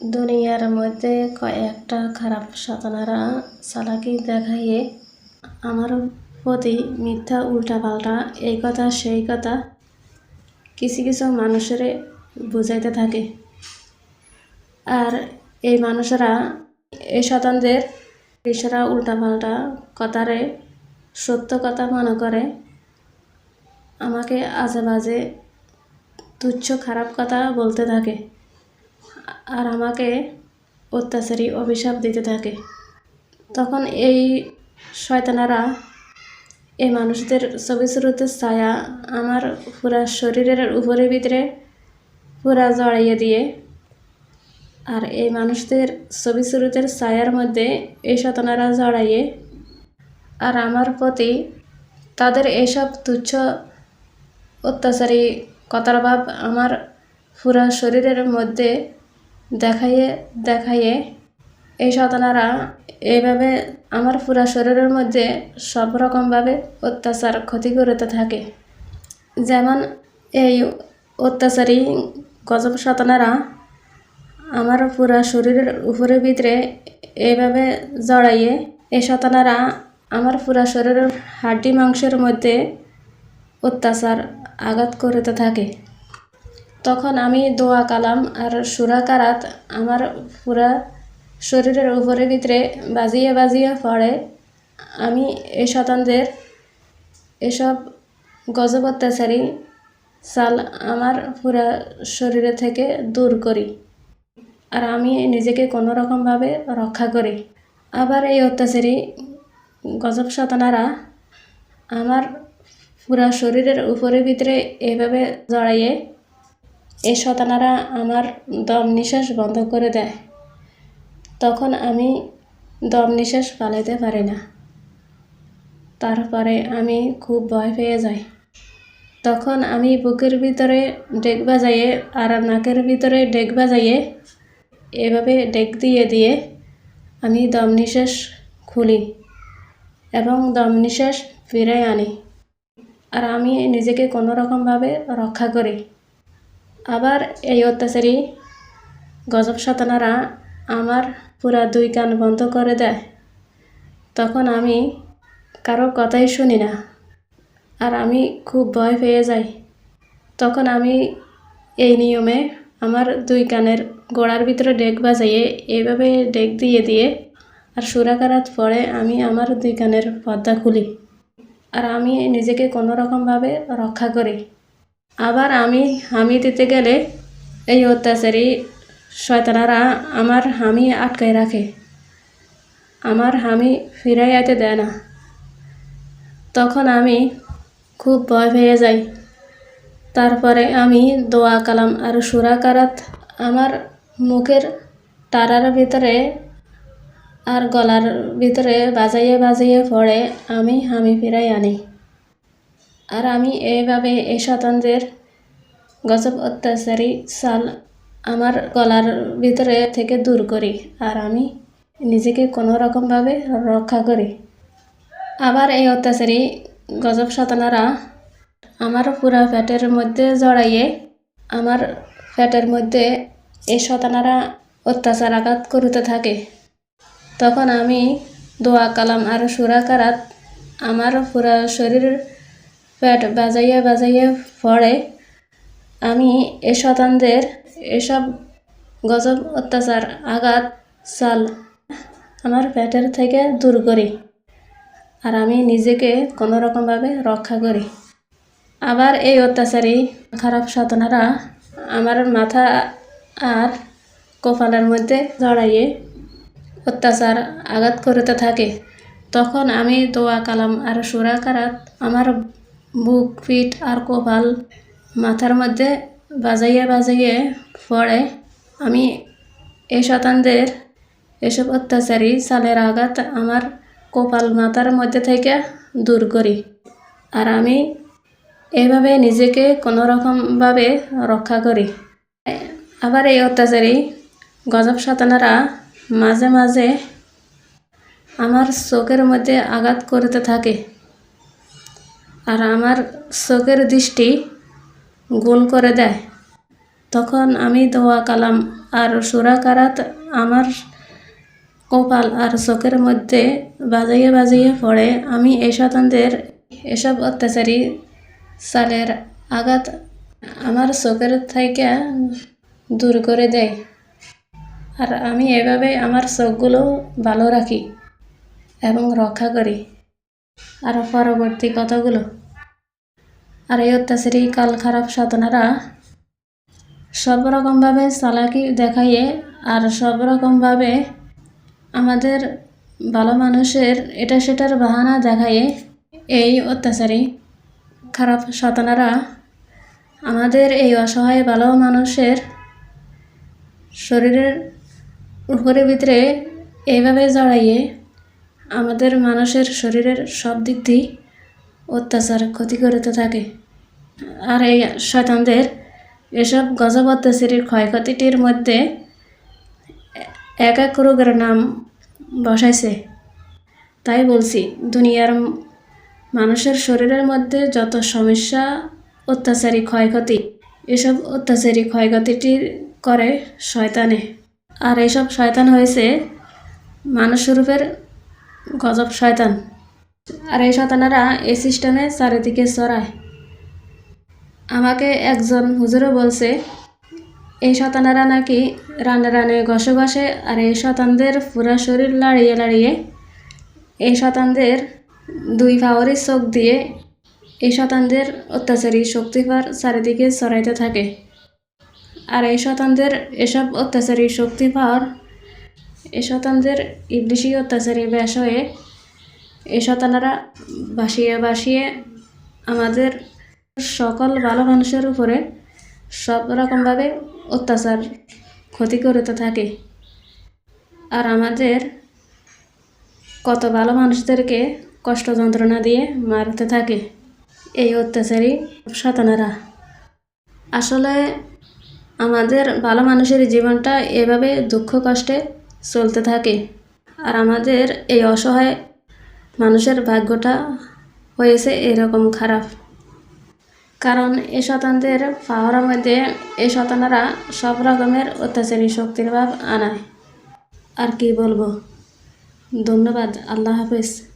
দুনিয়ার মধ্যে কয়েকটা খারাপ সাধনারা চালাকি দেখাইয়ে আমার প্রতি মিথ্যা উল্টাপাল্টা, এই কথা, সেই কথা কিছু কিছু মানুষের বুঝাইতে থাকে। আর এই মানুষেরা, এই শতানদের কৃষরা উল্টাপাল্টা কথারে সত্য কথা মনে করে। আমাকে আজে বাজে তুচ্ছ খারাপ কথা বলতে থাকে। আর আমাকে অত্যাচারী অভিশাপ দিতে থাকে। তখন এই শয়তানারা এই মানুষদের ছবি স্রোতের ছায়া আমার পুরা শরীরের উপরে ভিতরে পুরা জড়াইয়ে দিয়ে আর এই মানুষদের ছবি স্রোতের ছায়ার মধ্যে এই শতনারা জড়াইয়ে আর আমার প্রতি তাদের এইসব তুচ্ছ অত্যাচারী কথার ভাব আমার পুরা শরীরের মধ্যে দেখাইয়ে দেখাইয়ে এই শতানারা এইভাবে আমার পুরা শরীরের মধ্যে সব রকমভাবে অত্যাচার ক্ষতি করতে থাকে। যেমন এই অত্যাচারী গজব শতানারা আমার পুরা শরীরের উপরে ভিতরে এইভাবে জড়াইয়ে এই শতানারা আমার পুরা শরীরের হাড্ডি মাংসের মধ্যে অত্যাচার, আঘাত করতে থাকে। তখন আমি দোয়া কালাম আর সুরা কারাত আমার পুরা শরীরের উপরে ভিতরে বাজিয়ে বাজিয়ে পড়ে। আমি এই শতানদের এসব গজব অত্যাচারী চাল আমার পুরা শরীরে থেকে দূর করি আর আমি নিজেকে কোনো রকমভাবে রক্ষা করি। আবার এই অত্যাচারী গজব শতানারা আমার পুরা শরীরের উপরে ভিতরে এভাবে জড়াইয়ে এই শতানারা আমার দম নিঃশ্বাস বন্ধ করে দেয়। তখন আমি দম নিঃশ্বাস পালাইতে পারি না। তারপরে আমি খুব ভয় পেয়ে যাই। তখন আমি বুকের ভিতরে ডেক বাজাইয়ে আর নাকের ভিতরে ডেক বাজাইয়ে এভাবে ডেক দিয়ে দিয়ে আমি দম নিঃশ্বাস খুলি এবং দম নিঃশ্বাস ফিরাই আনি। আর আমি নিজেকে কোনো রকমভাবে রক্ষা করি। আবার এই অত্যাচারী গজব শতানারা আমার পুরা দুই কান বন্ধ করে দেয়। তখন আমি কারও কথাই শুনি না আর আমি খুব ভয় পেয়ে যাই। তখন আমি এই নিয়মে আমার দুই কানের গোড়ার ভিতরে ডেক বাজাইয়ে এইভাবে ডেক দিয়ে দিয়ে আর সুরাকারাত পরে আমি আমার দুই কানের পর্দা খুলি। আর আমি নিজেকে কোনো রকমভাবে রক্ষা করি। আবার আমি হামি দিতে গেলে এই অত্যাচারী শয়তানারা আমার হামি আটকায় রাখে। আমার হামি ফিরাই আইতে দেয় না। তখন আমি খুব ভয় পেয়ে যাই। তারপরে আমি দোয়া কালাম আর সুরাকারাত আমার মুখের তারার ভিতরে আর গলার ভিতরে বাজাইয়ে বাজাইয়ে পড়ে আমি হামি ফিরাই আনি। আর আমি এইভাবে এই শতানদের গজব অত্যাচারী সাল আমার গলার ভিতরে থেকে দূর করি আর আমি নিজেকে কোনো রকমভাবে রক্ষা করি। আবার এই অত্যাচারী গজব শতানারা আমার পুরা পেটের মধ্যে জড়াইয়ে আমার ফ্যাটের মধ্যে এই শতানারা অত্যাচার আঘাত করতে থাকে। তখন আমি দোয়া, কালাম আর সুরা কারাত আমার পুরা শরীরের পেট বাজাইয়ে বাজাইয়ে পড়ে। আমি এ শতানদের এসব গজব, অত্যাচার, আঘাত, চাল আমার পেটের থেকে দূর করি আর আমি নিজেকে কোনো রকমভাবে রক্ষা করি। আবার এই অত্যাচারী খারাপ সাধনারা আমার মাথা আর কপালের মধ্যে জড়াইয়ে অত্যাচার, আঘাত করতে থাকে। তখন আমি দোয়া, কালাম আর সুরা কারাত আমার বুক, পিঠ আর কপাল মাথার মধ্যে বাজাইয়ে বাজাইয়ে পড়ে। আমি এই শতানদের এসব অত্যাচারী চালের আঘাত আমার কপাল মাথার মধ্যে থেকে দূর করি। আর আমি এভাবে নিজেকে কোনো রকমভাবে রক্ষা করি। আবার এই অত্যাচারী গজব শতানারা মাঝে মাঝে আমার চোখের মধ্যে আঘাত করতে থাকে। আর আমার চোখের দৃষ্টি গোল করে দেয়। তখন আমি দোয়া কালাম আর সুরা কারাত আমার কপাল আর চোখের মধ্যে বাজাইয়ে বাজাইয়ে পড়ে। আমি এই শতানদের এসব অত্যাচারী সালের আঘাত আমার চোখের থেকে দূর করে দেয়। আর আমি এভাবে আমার চোখগুলো ভালো রাখি এবং রক্ষা করি। আর পরবর্তী কথাগুলো। আর এই অত্যাচারী কাল খারাপ সাধনারা সব রকমভাবে চালাকি দেখাইয়ে আর সব রকমভাবে আমাদের ভালো মানুষের এটা সেটার বাহানা দেখাইয়ে এই অত্যাচারী খারাপ সাধনারা আমাদের এই অসহায় ভালো মানুষের শরীরের উপরে ভিতরে এইভাবে জড়াইয়ে আমাদের মানুষের শরীরের সব দিক দিয়ে অত্যাচার ক্ষতি করতে থাকে। আর এই শয়তানদের এসব গজব অত্যাচারীর ক্ষয়ক্ষতিটির মধ্যে এক এক রোগের নাম বসাইছে। তাই বলছি, দুনিয়ার মানুষের শরীরের মধ্যে যত সমস্যা, অত্যাচারী ক্ষয়ক্ষতি, এসব অত্যাচারী ক্ষয়ক্ষতিটি করে শয়তানে। আর এইসব শয়তান হয়েছে মানুষ রূপের গজব শয়তান। আর এই শয়তানেরা এই সিস্টেমে চারিদিকে চড়ায় আমাকে একজন হুজুরও বলছে, এই শতানারা নাকি রানে রানে ঘষে ঘষে আর এই শতানদের পুরা শরীর লাড়িয়ে লাড়িয়ে, এই শতানদের দুই পাওয়ারি চোখ দিয়ে, এই শতানদের অত্যাচারী শক্তিভার চারিদিকে ছড়াইতে থাকে। আর এই শতানদের এসব অত্যাচারী শক্তি পাওয়ার এই শতানদের ইবলিশি অত্যাচারী ব্যাস হয়ে, এই শতানারা বাসিয়ে বাসিয়ে আমাদের সকল ভালো মানুষের উপরে সব রকমভাবে অত্যাচার ক্ষতি করতে থাকে। আর আমাদের কত ভালো মানুষদেরকে কষ্ট যন্ত্রণা দিয়ে মারতে থাকে। এই অত্যাচারী শতানারা আসলে আমাদের ভালো মানুষের জীবনটা এভাবে দুঃখ কষ্টে চলতে থাকে। আর আমাদের এই অসহায় মানুষের ভাগ্যটা হয়েছে এরকম খারাপ। কারণ এই শতানদের পাওয়ার মধ্যে এই শতানারা সব রকমের অত্যাচারী শক্তির ভাব আনায়। আর কি বলব? ধন্যবাদ, আল্লাহ হাফেজ।